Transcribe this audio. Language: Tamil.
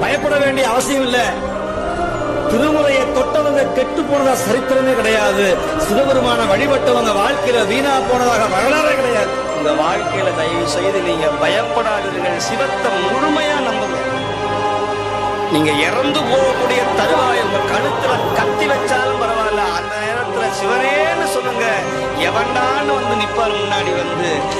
பயப்பட வேண்டிய அவசியம் இல்ல. திருமுறையை தொட்டவங்க கெட்டு போனதா சரித்திரமே கிடையாது. சிவபெருமான வழிபட்டவங்க வாழ்க்கையில வீணா போனதாக வரலாறே கிடையாது. இந்த வாழ்க்கையில தயவு செய்து நீங்க பயப்படாதீர்கள். சிவத்தை முழுமையா நம்புங்க. நீங்க இறந்து போகக்கூடிய தருவாய் உங்க கழுத்துல கத்தி வச்சாலும் பரவாயில்ல. அந்த நேரத்துல சிவனேன்னு சொல்லுங்க. எவன்டான்னு வந்து நிப்பார் முன்னாடி வந்து.